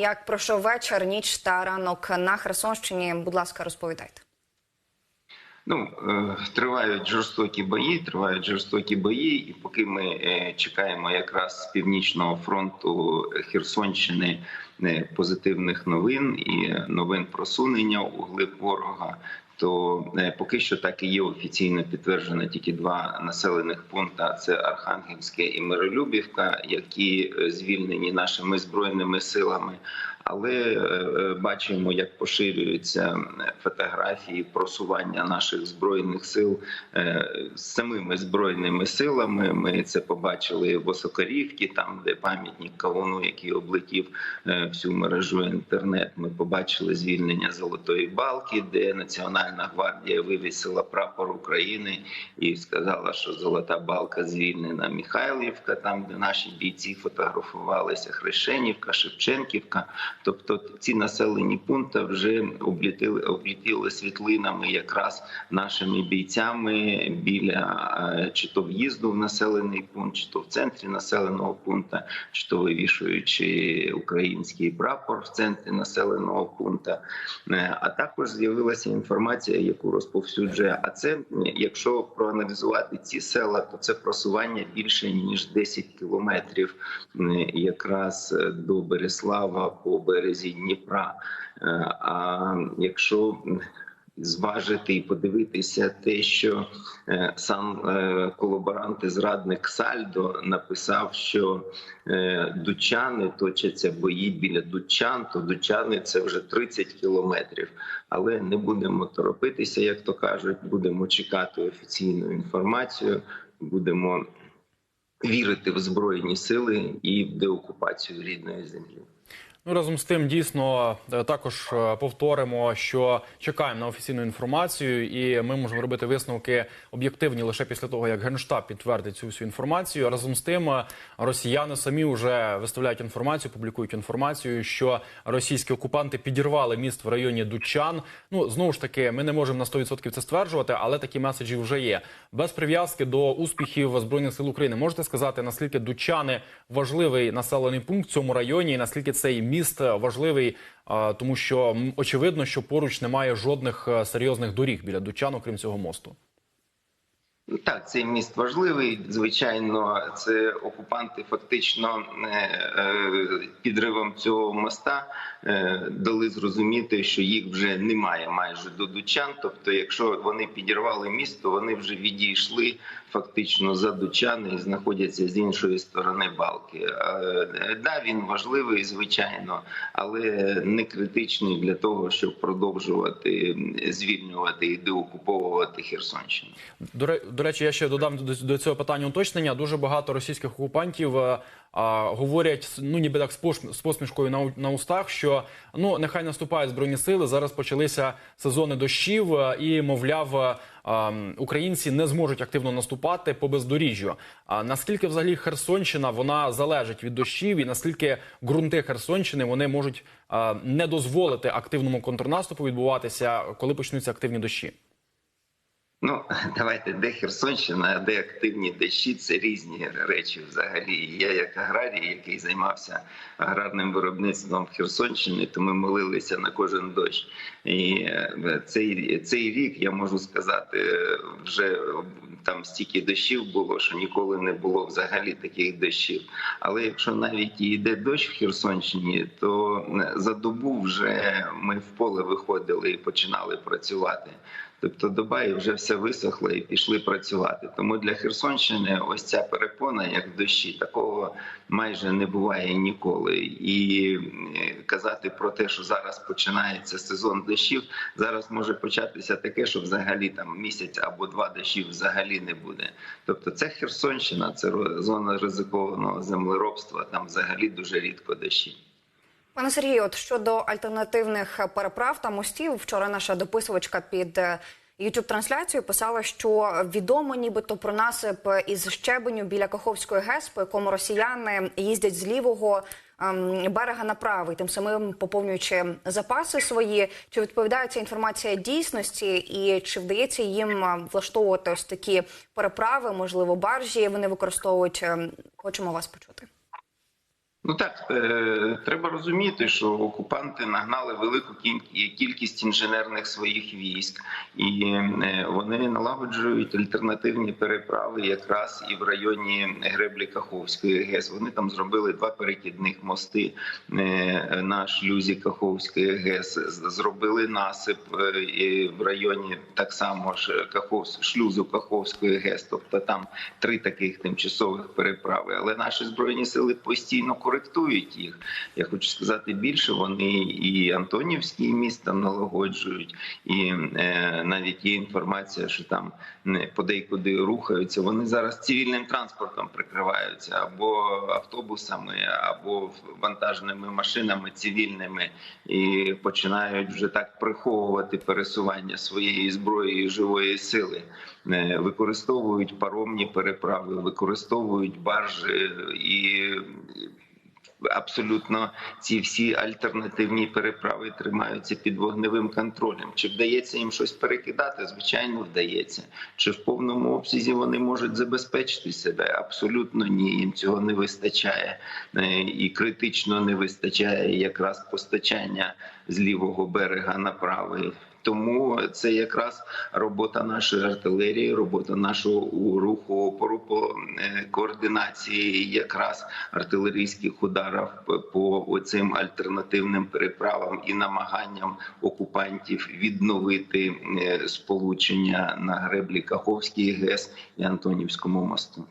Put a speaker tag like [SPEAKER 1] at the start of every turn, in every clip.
[SPEAKER 1] як пройшов вечір, ніч та ранок на Херсонщині. Будь ласка, розповідайте.
[SPEAKER 2] Ну, е, тривають жорстокі бої, тривають жорстокі бої, і поки ми е, чекаємо якраз з північного фронту Херсонщини е, позитивних новин і новин просунення у глиб ворога. То е, поки що так і є офіційно підтверджено тільки два населених пункти: це Архангельське і Миролюбівка, які е, звільнені нашими збройними силами. Але е, е, бачимо, як поширюються фотографії просування наших збройних сил е, самими збройними силами. Ми це побачили в Осокорівці, там де пам'ятник Кавуну, який облетів всю мережу інтернет. Ми побачили звільнення Золотої Балки, де Національна гвардія вивісила прапор України і сказала, що Золота Балка звільнена Михайлівка, там де наші бійці фотографувалися, Хрещенівка, Шевченківка. Тобто ці населені пункти вже облітили облітили світлинами якраз нашими бійцями біля е, чи то в'їзду в населений пункт, чи то в центрі населеного пункту, чи то вивішуючи український прапор в центрі населеного пункту. Е, А також з'явилася інформація, яку розповсюджує. А це якщо проаналізувати ці села, то це просування більше ніж 10 кілометрів, е, якраз до Береслава по березі Дніпра. Е, А якщо зважити і подивитися те, що е, сам е, колаборант і зрадник Сальдо написав, що дучани точаться бої біля дучан, то дучани це вже 30 кілометрів. Але не будемо торопитися, як то кажуть, будемо чекати офіційну інформацію, будемо вірити в збройні сили і в деокупацію рідної землі.
[SPEAKER 3] Ну разом з тим, дійсно е, також е, повторимо, що чекаємо на офіційну інформацію, і ми можемо робити висновки об'єктивні лише після того, як генштаб підтвердить цю всю інформацію. Разом з тим, е, росіяни самі вже виставляють інформацію, публікують інформацію, що російські окупанти підірвали міст в районі Дучан. Ну знову ж таки, ми не можемо на 100% це стверджувати, але такі меседжі вже є. Без прив'язки до успіхів збройних сил України можете сказати, наскільки Дучани важливий населений пункт в цьому районі, і наскільки цей міст важливий, тому що очевидно, що поруч немає жодних е, серйозних доріг біля Дучан, окрім цього мосту.
[SPEAKER 2] Ну, Так, цей міст важливий. Звичайно, це окупанти фактично е, е, підривом цього моста е, дали зрозуміти, що їх вже немає майже до Дучан. Тобто, якщо вони підірвали міст, то вони вже відійшли фактично за Дучани і знаходяться з іншої сторони балки. Да, він важливий, звичайно, але не критичний для того, щоб продовжувати звільнювати і деокуповувати Херсонщину.
[SPEAKER 3] До, речі, я ще додам до, до цього питання уточнення. Дуже багато російських окупантів е, а, говорять, ну ніби так з, пош- посмішкою на, на устах, що ну нехай наступають збройні сили. Зараз почалися сезони дощів, е, і мовляв, е, а, українці не зможуть активно наступати по бездоріжжю. А наскільки взагалі Херсонщина вона залежить від дощів, і наскільки ґрунти Херсонщини вони можуть а, не дозволити активному контрнаступу відбуватися, коли почнуться активні дощі?
[SPEAKER 2] Ну, давайте, де Херсонщина, де активні дощі, це різні речі взагалі. Я, як аграрій, який займався аграрним виробництвом Херсонщини, то ми молилися на кожен дощ. І е, цей, цей рік я можу сказати, вже там стільки дощів було, що ніколи не було взагалі таких дощів. Але якщо навіть і йде дощ в Херсонщині, то е, за добу вже ми в поле виходили і починали працювати. Тобто доба і вже все висохло і пішли працювати. Тому для Херсонщини ось ця перепона, як в дощі, такого майже не буває ніколи. І е, казати про те, що зараз починається сезон дощів, зараз може початися таке, що взагалі там місяць або два дощів взагалі не буде. Тобто, це Херсонщина, це зона ризикованого землеробства. Там взагалі дуже рідко дощі.
[SPEAKER 1] Пане Сергію, от щодо альтернативних переправ та мостів, вчора наша дописувачка під youtube трансляцією писала, що відомо нібито про насип із щебеню біля Каховської ГЕС, по якому росіяни їздять з лівого ем, берега на правий, тим самим поповнюючи запаси свої. Чи відповідає ця інформація дійсності, і чи вдається їм е, влаштовувати ось такі переправи, можливо, баржі вони використовують? Ем, Хочемо вас почути.
[SPEAKER 2] Ну так е, треба розуміти, що окупанти нагнали велику кіль- кількість інженерних своїх військ, і е, вони налагоджують альтернативні переправи якраз і в районі греблі Каховської ГЕС. Вони там зробили два перекидних мости е, на шлюзі Каховської ГЕС. Зробили насип в районі так само ж Каховсь, шлюзу Каховської ГЕС. Тобто там три таких тимчасових переправи. Але наші збройні сили постійно коректують їх. Я хочу сказати більше. Вони і Антонівський міст налагоджують, і е, навіть є інформація, що там не подейкуди рухаються. Вони зараз цивільним транспортом прикриваються або автобусами, або вантажними машинами цивільними, і починають вже так приховувати пересування своєї зброї і живої сили. Е, Використовують паромні переправи, використовують баржі і абсолютно ці всі альтернативні переправи тримаються під вогневим контролем. Чи вдається їм щось перекидати? Звичайно, вдається. Чи в повному обсязі вони можуть забезпечити себе? Абсолютно ні. Їм цього не вистачає Е, і критично не вистачає якраз постачання з лівого берега на правий. Тому це якраз робота нашої артилерії, робота нашого руху опору по е, координації якраз артилерійських ударів по- цим альтернативним переправам і намаганням окупантів відновити е, сполучення на греблі Каховській ГЕС і Антонівському мосту.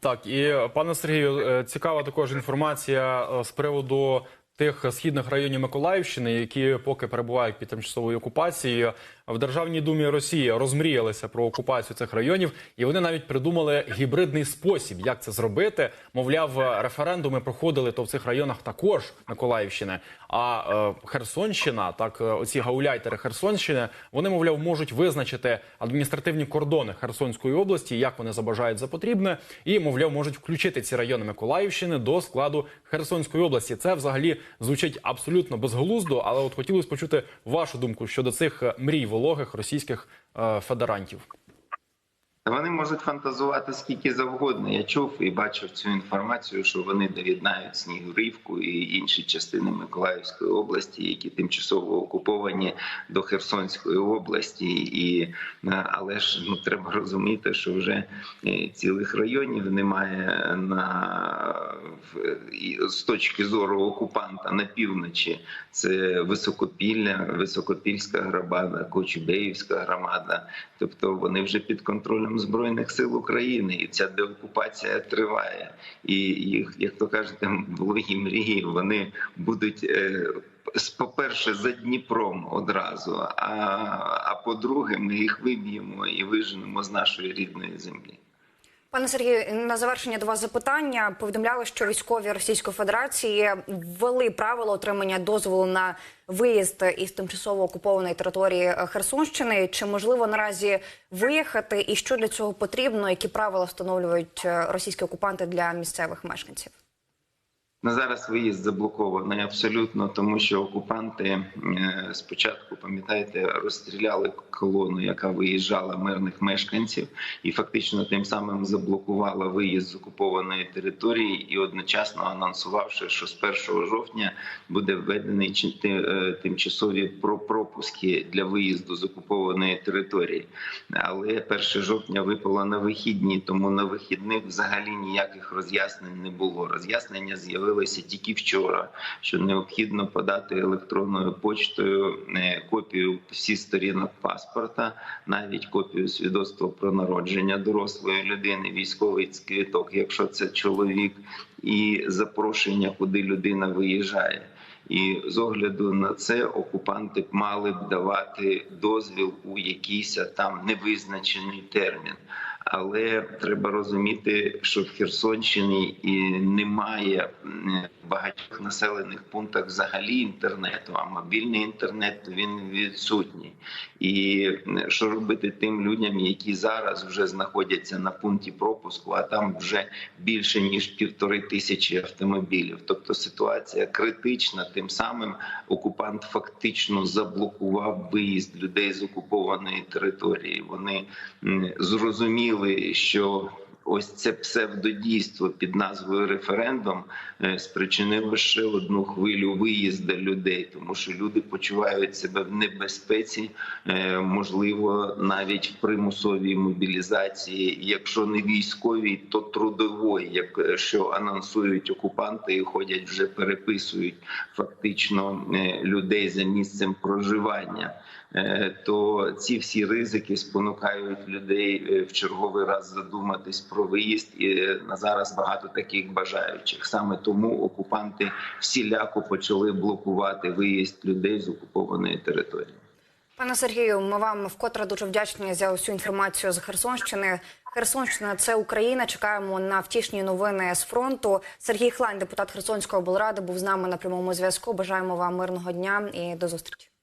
[SPEAKER 3] Так, і пане Сергію, е, цікава також інформація з приводу тих східних районів Миколаївщини, які поки перебувають під тимчасовою окупацією. В Державній думі Росії розмріялися про окупацію цих районів, і вони навіть придумали гібридний спосіб, як це зробити. Мовляв, референдуми проходили то в цих районах також Миколаївщини. А е, Херсонщина, так е, оці гауляйтери Херсонщини, вони мовляв можуть визначити адміністративні кордони Херсонської області, як вони забажають за потрібне, і мовляв можуть включити ці райони Миколаївщини до складу Херсонської області. Це взагалі звучить абсолютно безглуздо, але от хотілося почути вашу думку щодо цих е, мрій вологих російських е, федерантів.
[SPEAKER 2] Вони можуть фантазувати скільки завгодно. Я чув і бачив цю інформацію, що вони доєднають Снігурівку і інші частини Миколаївської області, які тимчасово окуповані до Херсонської області. І е, але ж ну треба розуміти, що вже е, цілих районів немає на з точки зору окупанта на півночі. Це Високопілля, Високопільська громада, Кочубеївська громада. Тобто вони вже під контролем збройних сил України, і ця деокупація триває. І їх, як то кажете, вологі мрії вони будуть. е, По-перше, за Дніпром одразу, а, а по-друге, ми їх виб'ємо і виженемо з нашої рідної землі.
[SPEAKER 1] Пане Сергію, на завершення до вас запитання повідомляли, що військові Російської Федерації ввели правила отримання дозволу на виїзд із тимчасово окупованої території е, Херсонщини. Чи можливо наразі виїхати, і що для цього потрібно? Які правила встановлюють е, російські окупанти для місцевих мешканців?
[SPEAKER 2] На зараз виїзд заблокований абсолютно, тому що окупанти е, спочатку, пам'ятаєте, розстріляли колону, яка виїжджала мирних мешканців, і фактично тим самим заблокувала виїзд з окупованої території, і одночасно анонсувавши, що з 1 жовтня буде введений е, тимчасові про- пропуски для виїзду з окупованої території. Але 1 жовтня випало на вихідні, тому на вихідних взагалі ніяких роз'яснень не було. Роз'яснення з'явилися тільки вчора, що необхідно подати електронною почтою е, копію всіх сторінок паспорта, навіть копію свідоцтва про народження дорослої людини, військовий квиток, якщо це чоловік, і запрошення, куди людина виїжджає. І з огляду на це окупанти мали б давати дозвіл у якийсь там невизначений термін. Але треба розуміти, що в Херсонщині і немає багатьох населених пунктах взагалі інтернету, а мобільний інтернет він відсутній. І що робити тим людям, які зараз вже знаходяться на пункті пропуску, а там вже більше ніж півтори тисячі автомобілів. Тобто ситуація критична. Тим самим окупант фактично заблокував виїзд людей з окупованої території. Вони зрозуміли, що ось це псевдодійство під назвою референдум е, спричинило ще одну хвилю виїзду людей, тому що люди почувають себе в небезпеці, е, можливо, навіть в примусовій мобілізації, якщо не військовій, то трудової, як е, що анонсують окупанти і ходять вже переписують фактично людей за місцем проживання. Е, То ці всі ризики спонукають людей е, в черговий раз задуматись про виїзд. І е, на зараз багато таких бажаючих. Саме тому окупанти всіляко почали блокувати виїзд людей з окупованої території.
[SPEAKER 1] Пане Сергію, ми вам вкотре дуже вдячні за усю інформацію з Херсонщини. Херсонщина це Україна. Чекаємо на втішні новини з фронту. Сергій Хлань, депутат Херсонської облради, був з нами на прямому зв'язку. Бажаємо вам мирного дня і до зустрічі.